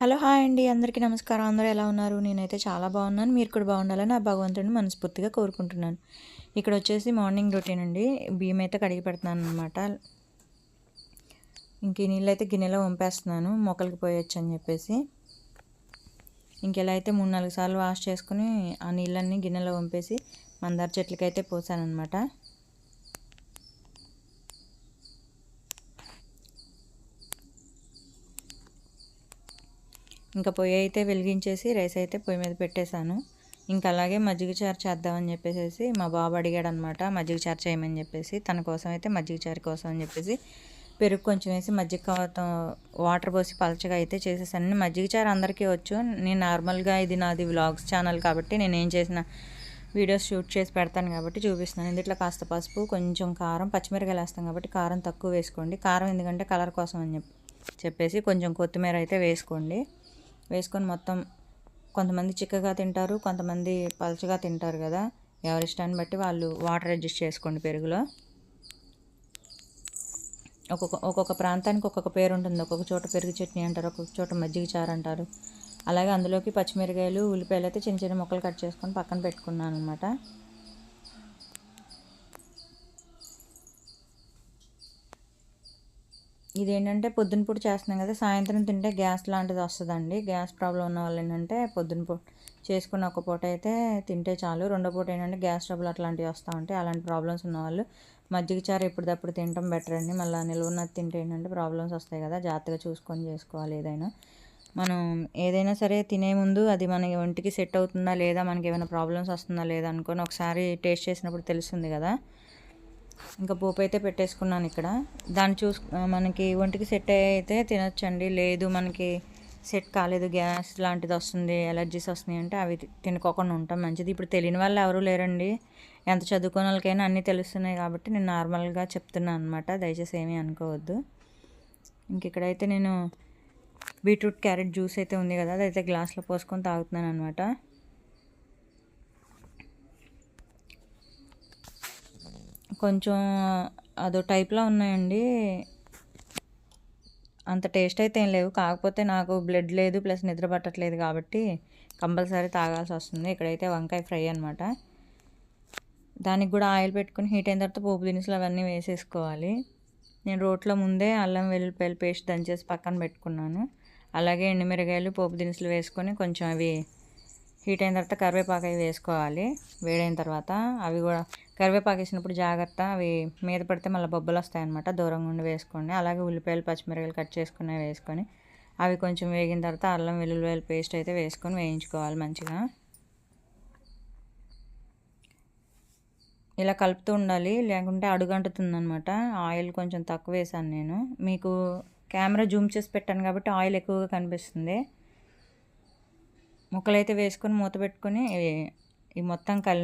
Hello hi అండి. అందరికీ నమస్కారం. అందరూ ఎలా ఉన్నారు? నేనైతే చాలా బాగున్నాను. మీరు కూడా బాగుండాలని ఆ భగవంతుడిని మనస్ఫూర్తిగా కోరుకుంటున్నాను. ఇక్కడ వచ్చేసి మార్నింగ్ రొటీన్ అండి. బియ్యం అయితే కడిగి పెడుతున్నాను అనమాట ఇంక నీళ్ళు అయితే గిన్నెలో వంపేస్తున్నాను. మొక్కలకి పోయొచ్చు అని చెప్పేసి. ఇంకెలా అయితే మూడు నాలుగు సార్లు వాష్ చేసుకుని ఆ నీళ్ళన్నీ గిన్నెలో వంపేసి మందార చెట్లకైతే పోసాను అనమాట ఇంకా పొయ్యి అయితే వెలిగించేసి రైస్ అయితే పొయ్యి మీద పెట్టేశాను. ఇంకా అలాగే మజ్జిగ చారు చేద్దామని చెప్పేసి మా బాబు అడిగాడు అనమాట మజ్జిగ చారు చేయమని చెప్పేసి. తన కోసం అయితే మజ్జిగ చారు కోసం అని చెప్పేసి పెరుగు కొంచెం వేసి మజ్జిగ వాటర్ పోసి పలచగా అయితే చేసేసాను. మజ్జిగ చారు అందరికీ వచ్చు. నేను నార్మల్గా ఇది నాది వ్లాగ్స్ ఛానల్ కాబట్టి నేను ఏం చేసిన వీడియోస్ షూట్ చేసి పెడతాను కాబట్టి చూపిస్తున్నాను. ఇందులో కాస్త పసుపు కొంచెం కారం పచ్చిమిరకాయలు వేస్తాం కాబట్టి కారం తక్కువ వేసుకోండి. కారం ఎందుకంటే కలర్ కోసం అని చెప్పి చెప్పేసి కొంచెం కొత్తిమీర అయితే వేసుకోండి. వేసుకొని మొత్తం కొంతమంది చిక్కగా తింటారు కొంతమంది పలచగా తింటారు కదా. ఎవరి ఇష్టాన్ని బట్టి వాళ్ళు వాటర్ అడ్జస్ట్ చేసుకోండి పెరుగులో. ఒక్కొక్క ఒక్కొక్క ప్రాంతానికి ఒక్కొక్క పేరు ఉంటుంది. ఒక్కొక్క చోట పెరుగు చట్నీ అంటారు ఒక్కొక్క చోట మజ్జిగ చారు అంటారు. అలాగే అందులోకి పచ్చిమిరకాయలు ఉల్లిపాయలు అయితే చిన్న చిన్న ముక్కలు కట్ చేసుకొని పక్కన పెట్టుకున్నాను అనమాట ఇదేంటంటే పొద్దున పూట చేస్తున్నాం కదా సాయంత్రం తింటే గ్యాస్ లాంటిది వస్తుందండి. గ్యాస్ ప్రాబ్లం ఉన్న వాళ్ళు ఏంటంటే పొద్దున పూట చేసుకున్న ఒక పూట అయితే తింటే చాలు. రెండో పూట ఏంటంటే గ్యాస్ ట్రబుల్ అట్లాంటివి వస్తూ ఉంటాయి. అలాంటి ప్రాబ్లమ్స్ ఉన్నవాళ్ళు మజ్జిగ చారు ఎప్పటిదప్పుడు తినటం బెటర్ అండి. మళ్ళీ నిలువున్నది తింటే ఏంటంటే ప్రాబ్లమ్స్ వస్తాయి కదా జాగ్రత్తగా చూసుకొని చేసుకోవాలి ఏదైనా. మనం ఏదైనా సరే తినే ముందు అది మన ఒంటికి సెట్ అవుతుందా లేదా మనకి ఏమైనా ప్రాబ్లమ్స్ వస్తుందా లేదా అనుకొని ఒకసారి టేస్ట్ చేసినప్పుడు తెలుస్తుంది కదా. ఇంకా పోపు అయితే పెట్టేసుకున్నాను ఇక్కడ. దాన్ని చూసు మనకి ఒంటికి సెట్ అయితే తినొచ్చండి. లేదు మనకి సెట్ కాలేదు. గ్యాస్ లాంటిది వస్తుంది ఎలర్జీస్ వస్తున్నాయి అంటే అవి తినుకోకుండా ఉంటాం. మంచిది. ఇప్పుడు తెలియని వాళ్ళు ఎవరూ లేరండి. ఎంత చదువుకున్న వాళ్ళకైనా అన్నీ తెలుస్తున్నాయి కాబట్టి నేను నార్మల్గా చెప్తున్నాను అనమాట దయచేసి ఏమీ అనుకోవద్దు. ఇంక ఇక్కడైతే నేను బీట్రూట్ క్యారెట్ జ్యూస్ అయితే ఉంది కదా అదైతే గ్లాస్లో పోసుకొని తాగుతున్నాను అనమాట కొంచెం అదో టైప్లో ఉన్నాయండి. అంత టేస్ట్ అయితే ఏం లేవు. కాకపోతే నాకు బ్లడ్ లేదు ప్లస్ నిద్ర పట్టట్లేదు కాబట్టి కంపల్సరీ తాగాల్సి వస్తుంది. ఇక్కడైతే వంకాయ ఫ్రై అనమాట దానికి కూడా ఆయిల్ పెట్టుకుని హీట్ అయిన తర్వాత పోపు దినుసులు అవన్నీ వేసేసుకోవాలి. నేను రోట్లో ముందే అల్లం వెల్లుల్లిపాయలు పేస్ట్ దంచేసి పక్కన పెట్టుకున్నాను. అలాగే ఎండుమిరగాయలు పోపు దినుసులు వేసుకొని కొంచెం అవి హీట్ అయిన తర్వాత కరివేపాకు అవి వేసుకోవాలి. వేడైన తర్వాత అవి కూడా కరివేపాకు వేసినప్పుడు జాగ్రత్త అవి మీద పడితే మళ్ళీ బొబ్బలు వస్తాయన్నమాట. దూరంగా ఉండి వేసుకోండి. అలాగే ఉల్లిపాయలు పచ్చిమిరపకాయలు కట్ చేసుకుని వేసుకొని అవి కొంచెం వేగిన తర్వాత అల్లం వెల్లుల్లిపాయల పేస్ట్ అయితే వేసుకొని వేయించుకోవాలి మంచిగా. ఇలా కలుపుతూ ఉండాలి. లేకుంటే అడుగంటుతుందనమాట ఆయిల్ కొంచెం తక్కువ వేసాను నేను. మీకు కెమెరా జూమ్ చేసి పెట్టాను కాబట్టి ఆయిల్ ఎక్కువగా కనిపిస్తుంది. ముక్కలైతే వేసుకొని మూత పెట్టుకొని ఈ మొత్తం కలి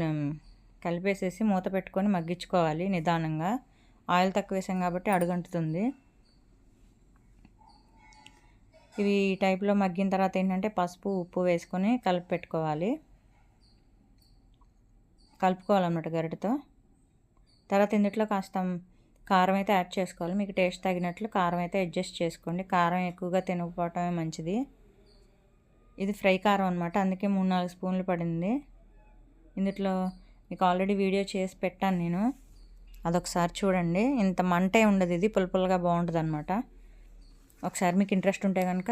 కలిపేసేసి మూత పెట్టుకొని మగ్గించుకోవాలి నిదానంగా. ఆయిల్ తక్కువ వేసాం కాబట్టి అడుగంటుతుంది. ఇవి ఈ టైప్లో మగ్గిన తర్వాత ఏంటంటే పసుపు ఉప్పు వేసుకొని కలిపి పెట్టుకోవాలి. కలుపుకోవాలన్నమాట గరిటతో. తర్వాత ఇందులో కాస్త కారం అయితే యాడ్ చేసుకోవాలి. మీకు టేస్ట్ తగినట్లు కారం అయితే అడ్జస్ట్ చేసుకోండి. కారం ఎక్కువగా తినకపోవటమే మంచిది. ఇది ఫ్రై కారం అనమాట అందుకే మూడు నాలుగు స్పూన్లు పడింది. ఇందులో మీకు ఆల్రెడీ వీడియో చేసి పెట్టాను నేను. అదొకసారి చూడండి. ఇంత మంటే ఉండదు ఇది. పులుపులుగా బాగుంటుంది అనమాట ఒకసారి మీకు ఇంట్రెస్ట్ ఉంటే కనుక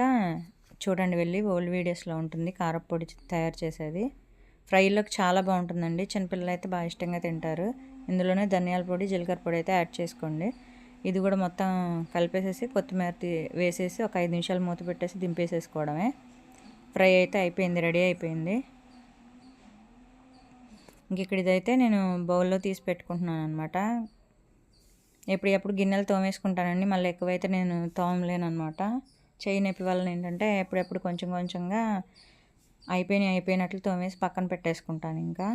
చూడండి వెళ్ళి. ఓల్డ్ వీడియోస్లో ఉంటుంది. కారపొడి తయారు చేసేది. ఫ్రైలోకి చాలా బాగుంటుందండి. చిన్నపిల్లలు అయితే బాగా ఇష్టంగా తింటారు. ఇందులోనే ధనియాల పొడి జీలకర్ర పొడి అయితే యాడ్ చేసుకోండి. ఇది కూడా మొత్తం కలిపేసేసి కొత్తిమీర వేసేసి ఒక ఐదు నిమిషాలు మూత పెట్టేసి దింపేసేసుకోవడమే. ఫ్రై అయితే అయిపోయింది. రెడీ అయిపోయింది. ఇంక ఇక్కడ ఇదైతే నేను బౌల్లో తీసి పెట్టుకుంటున్నాను అనమాట ఎప్పుడప్పుడు గిన్నెలు తోమేసుకుంటానండి మళ్ళీ ఎక్కువైతే నేను తోమలేను అనమాట చేయి నొప్పి వల్ల ఏంటంటే ఎప్పుడెప్పుడు కొంచెం కొంచెంగా అయిపోయినాయి అయిపోయినట్లు తోమేసి పక్కన పెట్టేసుకుంటాను ఇంకా.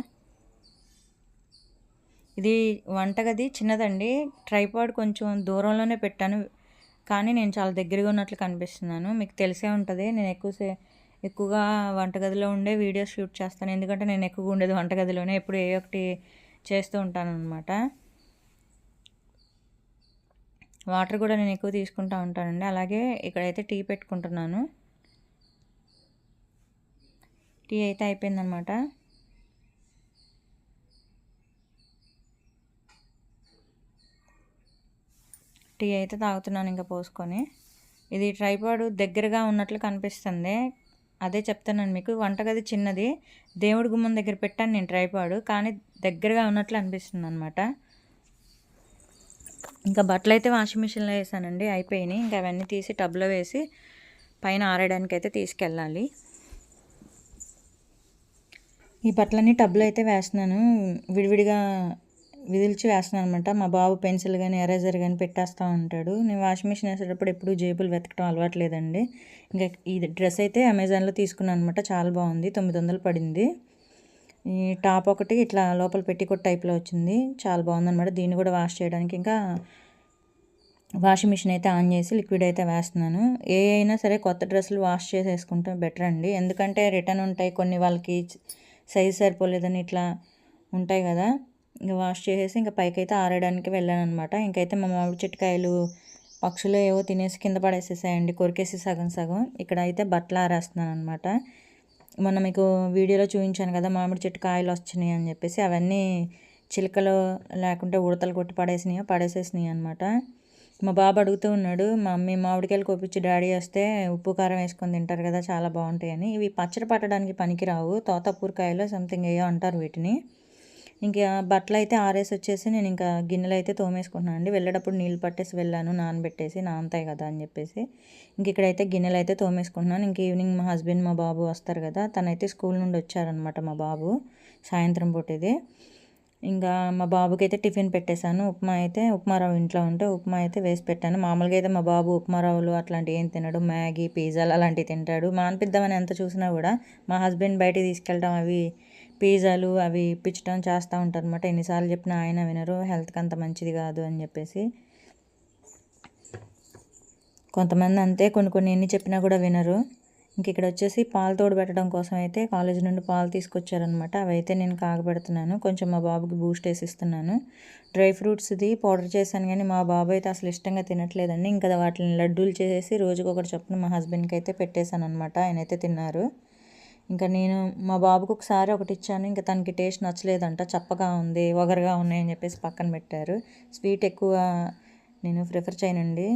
ఇది వంటగది చిన్నదండి ట్రైపాడ్ కొంచెం దూరంలోనే పెట్టాను కానీ నేను చాలా దగ్గరగా ఉన్నట్లు కనిపిస్తున్నాను. మీకు తెలిసే ఉంటుంది నేను ఎక్కువసేపు ఎక్కువగా వంటగదిలో ఉండే వీడియోస్ షూట్ చేస్తాను. ఎందుకంటే నేను ఎక్కువగా ఉండేది వంటగదిలోనే. ఎప్పుడు ఏ ఒకటి చేస్తూ ఉంటాను అనమాట వాటర్ కూడా నేను ఎక్కువ తీసుకుంటూ ఉంటానండి. అలాగే ఇక్కడైతే టీ పెట్టుకుంటున్నాను. టీ అయితే అయిపోయిందనమాట టీ అయితే తాగుతున్నాను ఇంకా పోసుకొని. ఇది ట్రైపాడ్ దగ్గరగా ఉన్నట్లు కనిపిస్తుంది. అదే చెప్తానండి మీకు. వంటగది చిన్నది. దేవుడి గుమ్మం దగ్గర పెట్టాను నేను ట్రైపాడు. కానీ దగ్గరగా ఉన్నట్లు అనిపిస్తుంది అనమాట ఇంకా బట్టలు అయితే వాషింగ్ మిషన్లో వేసానండి. అయిపోయినాయి. ఇంకా అవన్నీ తీసి టబ్లో వేసి పైన ఆరేయడానికి అయితే తీసుకెళ్ళాలి. ఈ బట్టలన్నీ టబ్లో అయితే వేస్తున్నాను. విడివిడిగా విదిల్చి వేస్తున్నాను అనమాట మా బాబు పెన్సిల్ కానీ ఎరేజర్ కానీ పెట్టేస్తూ ఉంటాడు. నేను వాషింగ్ మిషన్ వేసేటప్పుడు ఎప్పుడు జేబులు వెతకడం అలవాట్లేదండి. ఇంకా ఈ డ్రెస్ అయితే అమెజాన్లో తీసుకున్నాను అనమాట చాలా బాగుంది. తొమ్మిది వందలు పడింది. ఈ టాప్ ఒకటి ఇట్లా లోపల పెట్టికొట్ టైప్లో వచ్చింది. చాలా బాగుందన్నమాట. దీన్ని కూడా వాష్ చేయడానికి ఇంకా వాషింగ్ మిషన్ అయితే ఆన్ చేసి లిక్విడ్ అయితే వేస్తున్నాను. ఏ అయినా సరే కొత్త డ్రెస్సులు వాష్ చేసేసుకుంటే బెటర్ అండి. ఎందుకంటే రిటర్న్ ఉంటాయి కొన్ని వాళ్ళకి సైజ్ సరిపోలేదని ఇట్లా ఉంటాయి కదా. ఇంకా వాష్ చేసేసి ఇంకా పైకి అయితే ఆరేయడానికి వెళ్ళాను అనమాట ఇంకైతే మా మామిడి చెట్టుకాయలు పక్షులు ఏవో తినేసి కింద పడేసేసాయండి కొరికేసి సగం సగం. ఇక్కడ అయితే బట్టలు ఆరేస్తున్నాను అనమాట మొన్న మీకు వీడియోలో చూపించాను కదా మామిడి చెట్టు కాయలు వచ్చినాయి అని చెప్పేసి అవన్నీ చిలుకలు లేకుంటే ఉడతలు కొట్టి పడేసినాయో పడేసేసినాయి అనమాట మా బాబు అడుగుతూ ఉన్నాడు మా మమ్మీ మామిడికాయలు కోపించి డాడీ వస్తే ఉప్పు కారం వేసుకొని తింటారు కదా చాలా బాగుంటాయని. ఇవి పచ్చడి పట్టడానికి పనికిరావు తోతపూరకాయలు సంథింగ్ ఏయో అంటారు వీటిని. ఇంకా బట్టలు అయితే ఆరేసి వచ్చేసి నేను ఇంకా గిన్నెలు అయితే తోమేసుకుంటున్నాను అండి. వెళ్ళేటప్పుడు నీళ్ళు పట్టేసి వెళ్ళాను నానబెట్టేసి నానతాయి కదా అని చెప్పేసి. ఇంక ఇక్కడైతే గిన్నెలు అయితే తోమేసుకుంటున్నాను. ఇంక ఈవినింగ్ మా హస్బెండ్ మా బాబు వస్తారు కదా తనైతే స్కూల్ నుండి వచ్చారనమాట మా బాబు సాయంత్రం పూట ఇది. ఇంకా మా బాబుకి అయితే టిఫిన్ పెట్టేశాను. ఉప్మా అయితే ఉప్మా ఇంట్లో ఉంటే ఉప్మా అయితే వేసి పెట్టాను. మామూలుగా అయితే మా బాబు ఉప్మా అట్లాంటివి ఏం తినడు. మ్యాగీ పిజ్జాలు అలాంటివి తింటాడు. మానిపిద్దామని ఎంత చూసినా కూడా మా హస్బెండ్ బయటికి తీసుకెళ్ళడం అవి పిజ్జాలు అవి ఇప్పించడం చేస్తూ ఉంటారు అనమాట ఎన్నిసార్లు చెప్పినా ఆయన వినరు. హెల్త్కి అంత మంచిది కాదు అని చెప్పేసి. కొంతమంది అంతే కొన్ని కొన్ని ఎన్ని చెప్పినా కూడా వినరు. ఇంక ఇక్కడ వచ్చేసి పాలు తోడు పెట్టడం కోసం అయితే కాలేజ్ నుండి పాలు తీసుకొచ్చారనమాట అవి అయితే నేను కాగబెడుతున్నాను. కొంచెం మా బాబుకి బూస్ట్ వేసి ఇస్తున్నాను డ్రై ఫ్రూట్స్ది పౌడర్ చేశాను కానీ మా బాబు అయితే అసలు ఇష్టంగా తినట్లేదండి. ఇంకా వాటిని లడ్డూలు చేసేసి రోజుకొకటి చొప్పున మా హస్బెండ్కి అయితే పెట్టేశాను అనమాట ఆయన అయితే తిన్నారు. ఇంకా నేను మా బాబుకు ఒకసారి ఒకటి ఇచ్చాను. ఇంకా తనకి టేస్ట్ నచ్చలేదంట. చప్పగా ఉంది ఒగరుగా ఉన్నాయని చెప్పేసి పక్కన పెట్టారు. స్వీట్ ఎక్కువ నేను ప్రిఫర్ చేయనండి.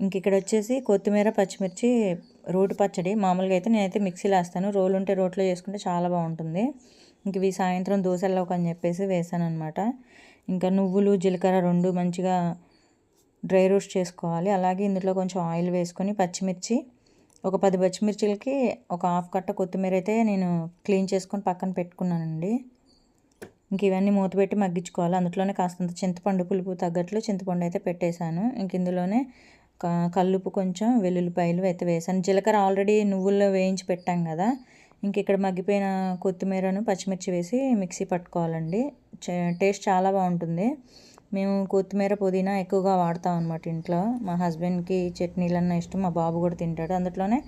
ఇంక ఇక్కడ వచ్చేసి కొత్తిమీర పచ్చిమిర్చి రోటి పచ్చడి. మామూలుగా అయితే నేనైతే మిక్సీలో వేస్తాను. రోలు ఉంటే రోట్లో చేసుకుంటే చాలా బాగుంటుంది. ఇంక ఇవి సాయంత్రం దోశల్లోకి అని చెప్పేసి వేసాను అనమాట ఇంకా నువ్వులు జీలకర్ర రెండు మంచిగా డ్రై రోస్ట్ చేసుకోవాలి. అలాగే ఇందులో కొంచెం ఆయిల్ వేసుకొని పచ్చిమిర్చి ఒక పది పచ్చిమిర్చిలకి ఒక హాఫ్ కట్ట కొత్తిమీర అయితే నేను క్లీన్ చేసుకొని పక్కన పెట్టుకున్నానండి. ఇంక ఇవన్నీ మూత పెట్టి మగ్గించుకోవాలి. అందులోనే కాస్తంత చింతపండు పులుపు తగ్గట్లు చింతపండు అయితే పెట్టేశాను. ఇంక ఇందులోనే కల్లుపు కొంచెం వెల్లుల్లిపాయలు అయితే వేసాను. జీలకర్ర ఆల్రెడీ నువ్వుల్లో వేయించి పెట్టాం కదా. ఇంక ఇక్కడ మగ్గిపోయిన కొత్తిమీరను పచ్చిమిర్చి వేసి మిక్సీ పట్టుకోవాలండి. టేస్ట్ చాలా బాగుంటుంది. మేము కొత్తిమీర పుదీనా ఎక్కువగా వాడతాం అనమాట ఇంట్లో. మా హస్బెండ్కి చట్నీలన్నా ఇష్టం మా బాబు కూడా తింటాడు. అందులోనే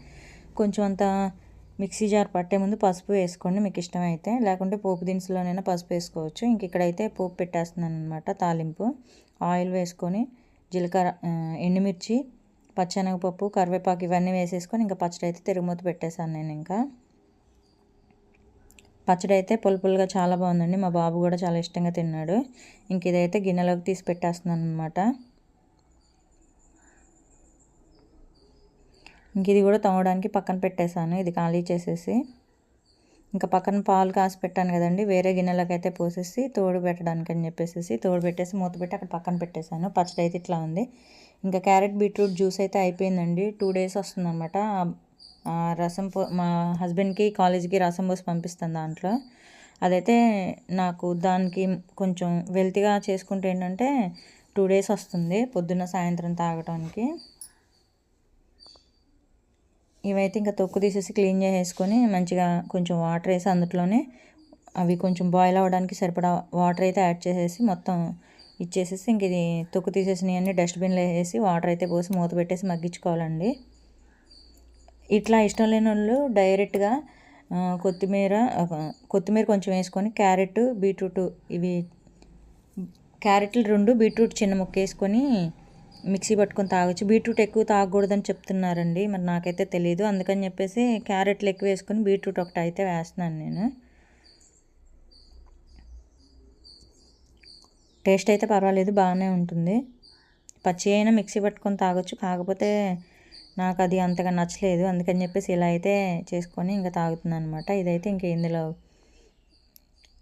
కొంచెం అంత మిక్సీ జార్ పట్టే ముందు పసుపు వేసుకోండి మీకు ఇష్టమైతే. లేకుంటే పోపు దినుసులోనైనా పసుపు వేసుకోవచ్చు. ఇంక ఇక్కడైతే పోపు పెట్టేస్తున్నాను అనమాట తాలింపు. ఆయిల్ వేసుకొని జీలకర్ర ఎండుమిర్చి పచ్చెనగపప్పు కరివేపాకు ఇవన్నీ వేసేసుకొని ఇంకా పచ్చడి అయితే తిరుగుమూత పెట్టేశాను నేను ఇంకా. పచ్చడి అయితే పులుపులుగా చాలా బాగుందండి. మా బాబు కూడా చాలా ఇష్టంగా తిన్నాడు. ఇంక ఇదైతే గిన్నెలోకి తీసి పెట్టేస్తున్నాను అనమాట ఇంక ఇది కూడా తవ్వడానికి పక్కన పెట్టేశాను. ఇది ఖాళీ చేసేసి. ఇంకా పక్కన పాలు కాసి పెట్టాను కదండి. వేరే గిన్నెలోకి అయితే పోసేసి తోడు పెట్టడానికి అని చెప్పేసి తోడు పెట్టేసి మూత పెట్టి అక్కడ పక్కన పెట్టేశాను. పచ్చడి అయితే ఇట్లా ఉంది. ఇంకా క్యారెట్ బీట్రూట్ జ్యూస్ అయితే అయిపోయిందండి. టూ డేస్ వస్తుందన్నమాట. రసం పో మా హస్బెండ్కి కాలేజీకి రసం పోసి పంపిస్తాను దాంట్లో. అదైతే నాకు దానికి కొంచెం వెల్తిగా చేసుకుంటే ఏంటంటే టూ డేస్ వస్తుంది పొద్దున్న సాయంత్రం తాగడానికి ఇవైతే ఇంకా తొక్కు తీసేసి క్లీన్ చేసేసుకొని మంచిగా కొంచెం వాటర్ వేసి అందులోనే అవి కొంచెం బాయిల్ అవ్వడానికి సరిపడా వాటర్ అయితే యాడ్ చేసేసి మొత్తం ఇచ్చేసేసి ఇంక ఇది తొక్కు తీసేసినవి అన్నీ డస్ట్బిన్లో వేసేసి వాటర్ అయితే పోసి మూత పెట్టేసి మగ్గించుకోవాలండి. ఇట్లా ఇష్టం లేని వాళ్ళు డైరెక్ట్గా కొత్తిమీర కొత్తిమీర కొంచెం వేసుకొని క్యారెట్ బీట్రూట్ ఇవి క్యారెట్లు రెండు బీట్రూట్ చిన్న ముక్క వేసుకొని మిక్సీ పట్టుకొని తాగొచ్చు. బీట్రూట్ ఎక్కువ తాగకూడదని చెప్తున్నారండి మరి నాకైతే తెలియదు అందుకని చెప్పేసి క్యారెట్లు ఎక్కువ వేసుకొని బీట్రూట్ ఒకటి అయితే వేస్తున్నాను నేను. టేస్ట్ అయితే పర్వాలేదు బాగానే ఉంటుంది. పచ్చి అయినా మిక్సీ పట్టుకొని తాగొచ్చు కాకపోతే నాకు అది అంతగా నచ్చలేదు. అందుకని చెప్పేసి ఇలా అయితే చేసుకొని ఇంకా తాగుతున్నాను అనమాట ఇదైతే ఇంకా ఇందులో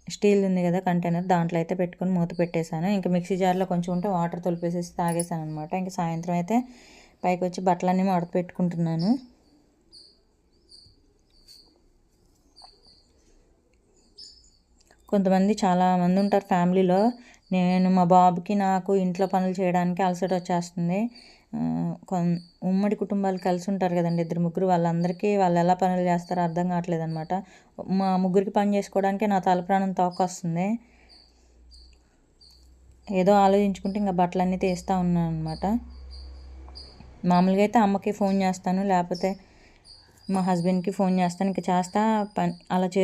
స్టీల్ ఉంది కదా కంటైనర్ దాంట్లో అయితే పెట్టుకొని మూత పెట్టేశాను. ఇంకా మిక్సీ జార్లో కొంచెం ఉంటే వాటర్ తొలిపేసేసి తాగేసాను అనమాట ఇంకా సాయంత్రం అయితే పైకి వచ్చి బట్టలన్నీ మడత పెట్టుకుంటున్నాను. కొంతమంది చాలా మంది ఉంటారు ఫ్యామిలీలో. నేను మా బాబుకి నాకు ఇంట్లో పనులు చేయడానికి అలసట వచ్చేస్తుంది. ఉమ్మడి కుటుంబాలు కలిసి ఉంటారు కదండి ఇద్దరు ముగ్గురు. వాళ్ళందరికీ వాళ్ళు ఎలా పనులు చేస్తారో అర్థం కావట్లేదు అనమాట మా ముగ్గురికి పని చేసుకోవడానికి నా తలప్రాణం తోకొస్తుంది ఏదో ఆలోచించుకుంటే ఇంకా బట్టలన్నీ తీస్తూ ఉన్నాను అనమాట మామూలుగా అయితే అమ్మకి ఫోన్ చేస్తాను లేకపోతే మా హస్బెండ్కి ఫోన్ చేస్తాను. ఇంకా చేస్తా పని అలా చే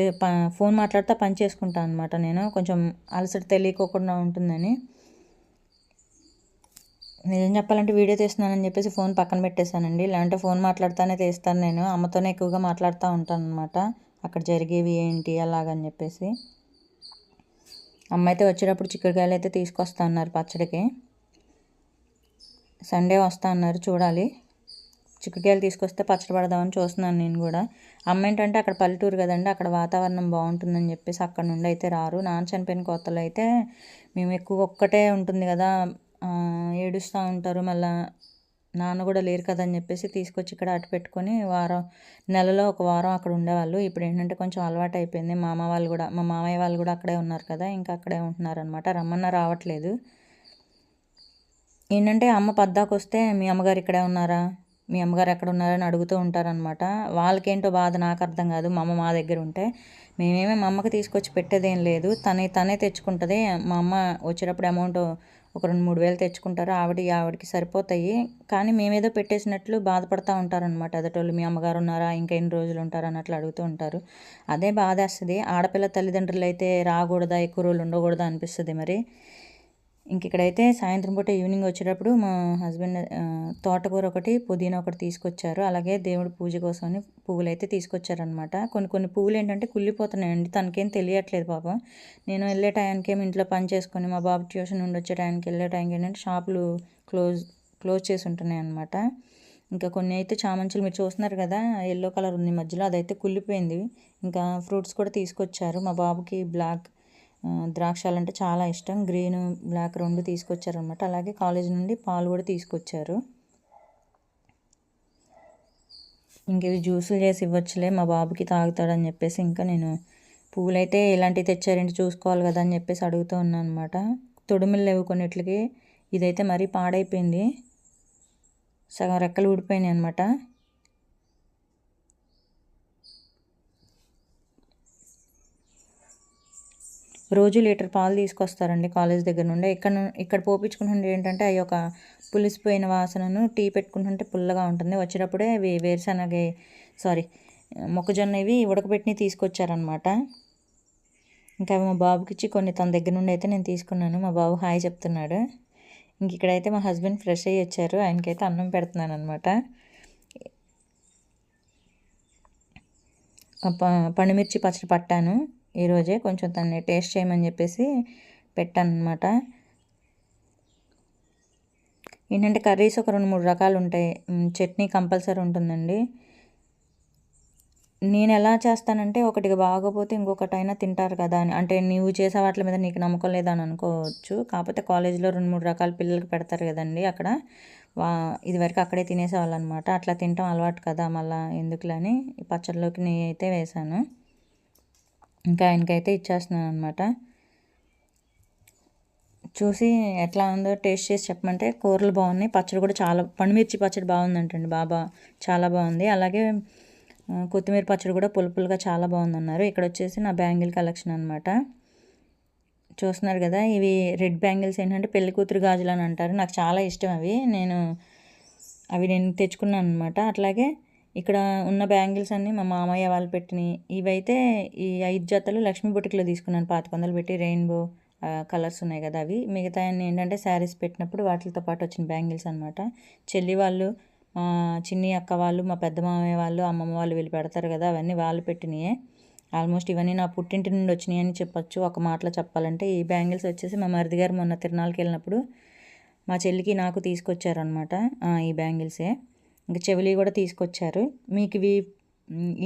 ఫోన్ మాట్లాడుతూ పని చేసుకుంటాను అనమాట నేను. కొంచెం అలసట తెలియకోకుండా ఉంటుందని. నిజం చెప్పాలంటే వీడియో తీస్తున్నానని చెప్పేసి ఫోన్ పక్కన పెట్టేశానండి. లేదంటే ఫోన్ మాట్లాడుతూనే తీస్తాను నేను. అమ్మతోనే ఎక్కువగా మాట్లాడుతూ ఉంటాను అనమాట అక్కడ జరిగేవి ఏంటి అలాగని చెప్పేసి. అమ్మ అయితే వచ్చేటప్పుడు చిక్కుడుకాయలు అయితే తీసుకొస్తా అన్నారు పచ్చడికి. సండే వస్తా అన్నారు చూడాలి. చిక్కుడుకాయలు తీసుకొస్తే పచ్చడి పడదామని చూస్తున్నాను నేను కూడా. అమ్మ ఏంటంటే అక్కడ పల్లెటూరు కదండి అక్కడ వాతావరణం బాగుంటుందని చెప్పేసి అక్కడ నుండి అయితే రారు. నాన్న చనిపోయిన కొత్తలో అయితే మేము ఎక్కువ ఒక్కటే ఉంటుంది కదా ఏడుస్తూ ఉంటారు. మళ్ళీ నాన్న కూడా లేరు కదా అని చెప్పేసి తీసుకొచ్చి ఇక్కడ అటు పెట్టుకొని వారం నెలలో ఒక వారం అక్కడ ఉండేవాళ్ళు. ఇప్పుడు ఏంటంటే కొంచెం అలవాటు అయిపోయింది. మామ వాళ్ళు కూడా మా మామయ్య వాళ్ళు కూడా అక్కడే ఉన్నారు కదా ఇంకా అక్కడే ఉంటున్నారు అనమాట రమ్మన్న రావట్లేదు. ఏంటంటే అమ్మ పద్దాకు వస్తే మీ అమ్మగారు ఇక్కడే ఉన్నారా? మీ అమ్మగారు ఎక్కడ ఉన్నారని అడుగుతూ ఉంటారనమాట వాళ్ళకేంటో బాధ నాకు అర్థం కాదు. మా అమ్మ మా దగ్గర ఉంటే. మేమేమి మా అమ్మకి తీసుకొచ్చి పెట్టేదేం లేదు. తనే తనే తెచ్చుకుంటుంది. మా అమ్మ వచ్చేటప్పుడు అమౌంట్ ఒక రెండు మూడు వేలు తెచ్చుకుంటారు. ఆవిడ ఆవిడకి సరిపోతాయి. కానీ మేమేదో పెట్టేసినట్లు బాధపడుతూ ఉంటారనమాట ఎదటోళ్ళు మీ అమ్మగారు ఉన్నారా? ఇంకా ఎన్ని రోజులు ఉంటారా? అన్నట్లు అడుగుతూ ఉంటారు. అదే బాధేస్తుంది. ఆడపిల్ల తల్లిదండ్రులు అయితే రాకూడదా? ఎక్కువ రోజులు ఉండకూడదా? అనిపిస్తుంది మరి. ఇంక ఇక్కడైతే సాయంత్రం పూట ఈవినింగ్ వచ్చేటప్పుడు మా హస్బెండ్ తోటకూర ఒకటి పుదీనా ఒకటి తీసుకొచ్చారు. అలాగే దేవుడి పూజ కోసమని పువ్వులు అయితే తీసుకొచ్చారనమాట కొన్ని కొన్ని పువ్వులు ఏంటంటే కుళ్ళిపోతున్నాయండి. తనకేం తెలియట్లేదు పాపం. నేను వెళ్ళే టైంకి ఏమి ఇంట్లో పని చేసుకొని మా బాబు ట్యూషన్ నుండి వచ్చే టైంకి వెళ్ళే టైంకి ఏంటంటే షాపులు క్లోజ్ క్లోజ్ చేసి ఉంటున్నాయి అనమాట ఇంకా కొన్ని అయితే చామంచులు మీరు చూస్తున్నారు కదా ఎల్లో కలర్ ఉంది మధ్యలో అదైతే కుళ్ళిపోయింది. ఇంకా ఫ్రూట్స్ కూడా తీసుకొచ్చారు. మా బాబుకి బ్లాక్ ద్రాక్షాలు అంటే చాలా ఇష్టం. గ్రీన్ బ్లాక్ రెండు తీసుకొచ్చారనమాట అలాగే కాలేజ్ నుండి పాలు కూడా తీసుకొచ్చారు. ఇంకేవి జ్యూసులు చేసి ఇవ్వచ్చులే మా బాబుకి తాగుతాడని చెప్పేసి ఇంకా నేను పువ్వులైతే ఇలాంటివి తెచ్చారేంటి చూసుకోవాలి కదా అని చెప్పేసి అడుగుతూ ఉన్నాను అనమాట తొడుమిళ్ళు లేవు కొన్నిట్లకి. ఇదైతే మరీ పాడైపోయింది. సగం రెక్కలు ఊడిపోయినాయి అనమాట రోజు లీటర్ పాలు తీసుకొస్తారండి కాలేజ్ దగ్గర నుండి. ఇక్కడ ఇక్కడ పోపించుకుంటుంటే ఏంటంటే అవి ఒక పులిసిపోయిన వాసనను టీ పెట్టుకుంటుంటే పుల్లగా ఉంటుంది. వచ్చేటప్పుడే అవి వేరుశనగ సారీ మొక్కజొన్న ఇవి ఉడకబెట్టి తీసుకొచ్చారనమాట ఇంకా మా బాబుకి ఇచ్చి కొన్ని తన దగ్గర నుండి అయితే నేను తీసుకున్నాను. మా బాబు హాయ్ చెప్తున్నాడు. ఇంక ఇక్కడైతే మా హస్బెండ్ ఫ్రెష్ అయ్యి వచ్చారు. ఆయనకైతే అన్నం పెడుతున్నాను అనమాట పండుమిర్చి పచ్చడి పట్టాను. ఈరోజే కొంచెం దాన్ని టేస్ట్ చేయమని చెప్పేసి పెట్టాను అనమాట ఏంటంటే కర్రీస్ ఒక రెండు మూడు రకాలు ఉంటాయి. చట్నీ కంపల్సరీ ఉంటుందండి. నేను ఎలా చేస్తానంటే ఒకటికి బాగోపోతే ఇంకొకటైనా తింటారు కదా అని. అంటే నువ్వు చేసే వాటి మీద నీకు నమ్మకం లేదని అనుకోవచ్చు. కాకపోతే కాలేజీలో రెండు మూడు రకాల పిల్లలకి పెడతారు కదండి అక్కడ. వా ఇదివరకు అక్కడే తినేసేవాళ్ళు అనమాట అట్లా తింటాం అలవాటు కదా మళ్ళీ ఎందుకులని పచ్చళ్ళలోకి నెయ్యి అయితే వేసాను ఇంకా ఆయనకైతే ఇచ్చేస్తున్నాను అనమాట చూసి ఎట్లా ఉందో టేస్ట్ చేసి చెప్పమంటే కూరలు బాగున్నాయి పచ్చడి కూడా చాలా పండుమిర్చి పచ్చడి బాగుందంటండి బాబా చాలా బాగుంది. అలాగే కొత్తిమీర పచ్చడి కూడా పులుపులుగా చాలా బాగుందన్నారు. ఇక్కడ వచ్చేసి నా బ్యాంగిల్ కలెక్షన్ అనమాట చూస్తున్నారు కదా ఇవి రెడ్ బ్యాంగిల్స్ ఏంటంటే పెళ్ళి కూతురు గాజులు అని అంటారు. నాకు చాలా ఇష్టం అవి. నేను అవి నేను తెచ్చుకున్నాను అనమాట అట్లాగే ఇక్కడ ఉన్న బ్యాంగిల్స్ అన్నీ మా మామయ్య వాళ్ళు పెట్టినవి ఇవైతే ఈ ఐదు జతలు లక్ష్మీ బుటిక్లో తీసుకున్నాను. పాత వందలు పెట్టి రెయిన్బో కలర్స్ ఉన్నాయి కదా అవి. మిగతా అన్ని ఏంటంటే శారీస్ పెట్టినప్పుడు వాటితో పాటు వచ్చిన బ్యాంగిల్స్ అనమాట చెల్లి వాళ్ళు మా చిన్ని అక్క వాళ్ళు మా పెద్ద మామయ్య వాళ్ళు అమ్మమ్మ వాళ్ళు వీళ్ళు పెడతారు కదా అవన్నీ వాళ్ళు పెట్టినయే. ఆల్మోస్ట్ ఇవన్నీ నా పుట్టింటి నుండి వచ్చినాయి అని చెప్పొచ్చు. ఒక మాటలో చెప్పాలంటే ఈ బ్యాంగిల్స్ వచ్చేసి మా మరిది గారు మొన్న తిరునాళ్ళకి వెళ్ళినప్పుడు మా చెల్లికి నాకు తీసుకొచ్చారనమాట ఈ బ్యాంగిల్సే. ఇంకా చెవిలి కూడా తీసుకొచ్చారు. మీకు ఇవి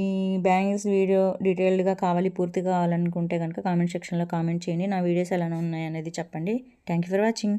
ఈ బ్యాంగిల్స్ వీడియో డీటెయిల్డ్గా కావాలి పూర్తిగా కావాలనుకుంటే కనుక కామెంట్ సెక్షన్లో కామెంట్ చేయండి. నా వీడియోస్ ఎలా ఉన్నాయి అనేది చెప్పండి. Thank you for watching.